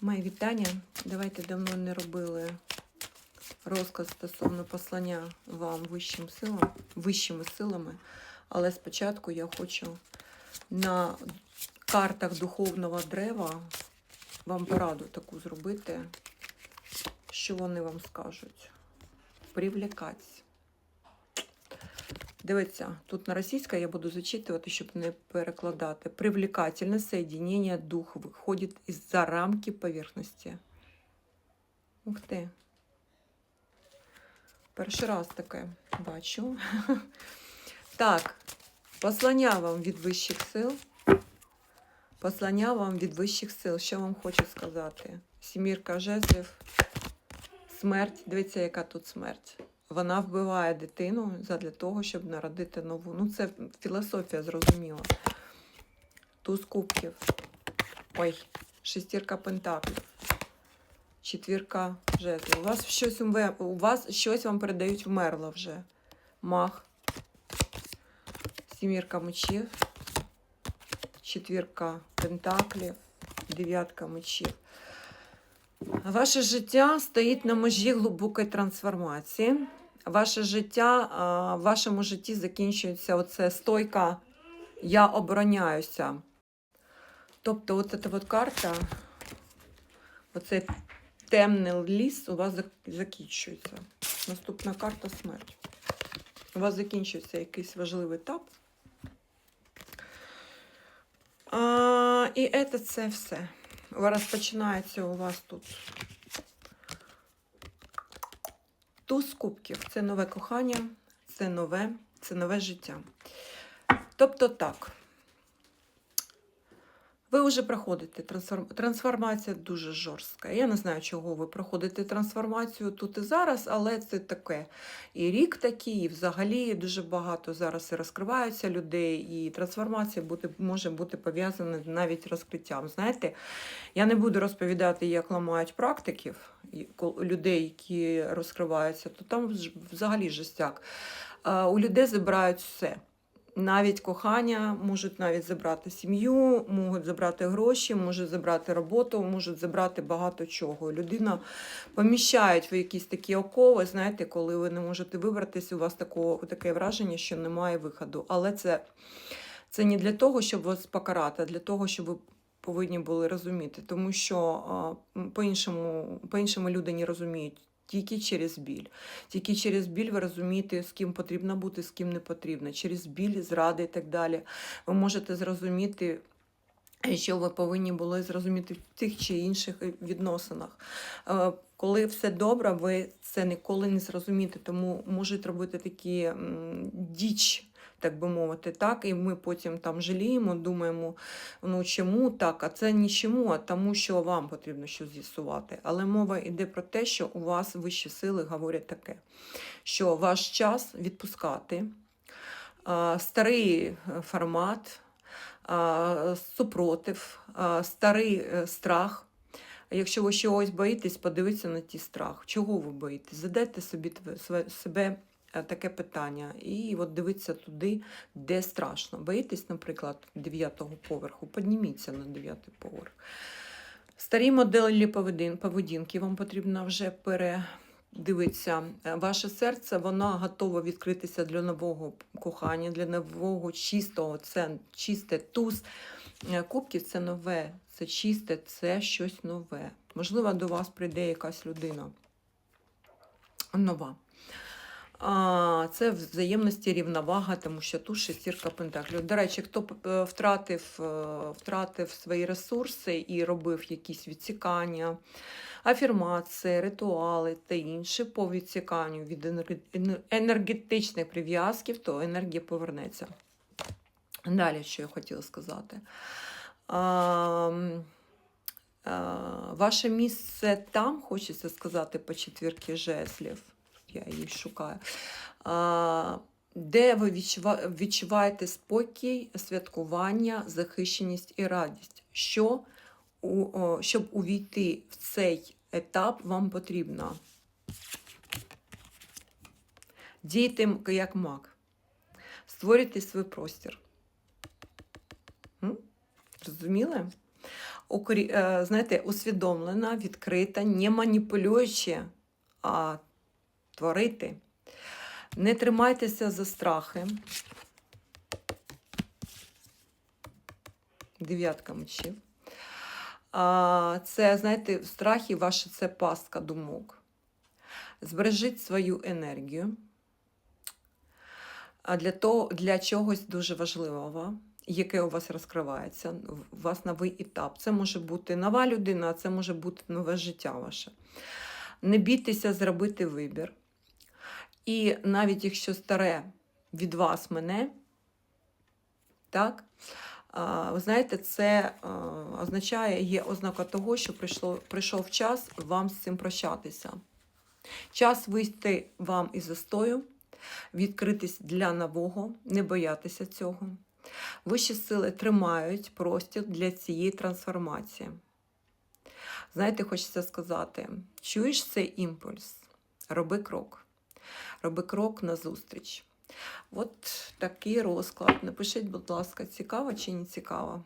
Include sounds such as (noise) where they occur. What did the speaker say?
Мої вітання. Давайте давно не робили розказ стосовно послання вам вищим силам, вищими силами. Але спочатку я хочу на картах духовного дерева вам пораду таку зробити, що вони вам скажуть. Привлекать. Дивіться, тут на російській я буду зачитувати, щоб не перекладати. Привлекательне соединение дух виходить із-за рамки поверхності. Ух ти. Перший раз таке бачу. (laughs) Так, послання вам від вищих сил. Послання вам від вищих сил. Що вам хочу сказати? Сімірка жезлів. Смерть. Дивіться, яка тут смерть. Вона вбиває дитину для того, щоб народити нову. Ну, це філософія зрозуміла. Туз кубків. Ой, шестірка пентаклів. Четвірка жезлів. У вас щось у вас щось вам передають вмерло вже. Мах. Сімірка мечів. Четвірка пентаклів. Дев'ятка мечів. Ваше життя стоїть на межі глибокої трансформації. Ваше життя, в вашому житті закінчується оце стойка Я обороняюся. Тобто, от ця от карта, оцей темний ліс у вас закінчується. Наступна карта смерть. У вас закінчується якийсь важливий етап. А, і це все. Розпочинається у вас тут туз кубків. Це нове кохання, це нове, це нове життя. Тобто так. Ви вже проходите трансформ... трансформація дуже жорстка. Я не знаю, чого ви проходите трансформацію тут і зараз, але це таке. І рік такий, і взагалі дуже багато зараз і розкриваються людей, і трансформація бути, може бути пов'язана навіть розкриттям. Знаєте, я не буду розповідати, як ламають практиків людей, які розкриваються, то там взагалі жестяк. У людей забирають все. Навіть кохання, можуть навіть забрати сім'ю, можуть забрати гроші, можуть забрати роботу, можуть забрати багато чого. Людина поміщають в якісь такі окови, знаєте, коли ви не можете вибратися, у вас такого, таке враження, що немає виходу. Але це, це не для того, щоб вас покарати, а для того, щоб ви повинні були розуміти. Тому що по-іншому, по-іншому люди не розуміють. Тільки через біль. Тільки через біль ви розумієте, з ким потрібно бути, з ким не потрібно. Через біль, зради і так далі. Ви можете зрозуміти, що ви повинні були зрозуміти в тих чи інших відносинах. Е, Коли все добре, ви це ніколи не зрозумієте, тому можуть робити такі діч. Так би мовити, так, і ми потім там жаліємо, думаємо, ну чому так, а це не чому, а тому, що вам потрібно щось з'ясувати. Але мова йде про те, що у вас вищі сили говорять таке, що ваш час відпускати, старий е, формат, супротив, старий е, страх. Якщо ви чогось боїтесь, подивіться на ті страх. Чого ви боїтесь? Задайте собі себе таке питання. І от дивіться туди, де страшно. Боїтесь, наприклад, дев'ятого поверху, підніміться на дев'ятий поверх. Старі моделі поведінки вам потрібно вже передивитися. Е, Ваше серце воно готове відкритися для нового кохання, для нового чистого. Це чисте туз. Е, Кубків це нове, це чисте, це щось нове. Можливо, до вас прийде якась людина нова. А, Це взаємності рівновага, тому що тут шестірка пентаклів. До речі, хто е, втратив, е, втратив свої ресурси і робив якісь відсікання, афірмації, ритуали та інше по відсіканню від енергетичних прив'язків, то енергія повернеться. Далі, що я хотіла сказати. А, а, ваше місце там, хочеться сказати, по четвірки жезлів. Я її шукаю. А, де ви відчува- відчуваєте спокій, святкування, захищеність і радість. Що, щоб увійти в цей етап, вам потрібно дійте як маг. Створюйте свій простір. Укрі- е, знаєте, усвідомлена, відкрита, не маніпулюючи, а творити. Не тримайтеся за страхи. Дев'ятка мечів. Це, знаєте, страхи ваші це пастка думок. Збережіть свою енергію. А для, того, для чогось дуже важливого, яке у вас розкривається, у вас новий етап. Це може бути нова людина, це може бути нове життя ваше. Не бійтеся зробити вибір. І навіть якщо старе від вас мене, так, ви знаєте, це означає, є ознака того, що прийшло, прийшов час вам з цим прощатися. Час вийти вам із застою, відкритись для нового, не боятися цього. Вищі сили тримають простір для цієї трансформації. Знаєте, хочеться сказати, чуєш цей імпульс? Роби крок. Роби крок назустріч. От такий розклад. Напишіть, будь ласка, цікаво чи не цікаво.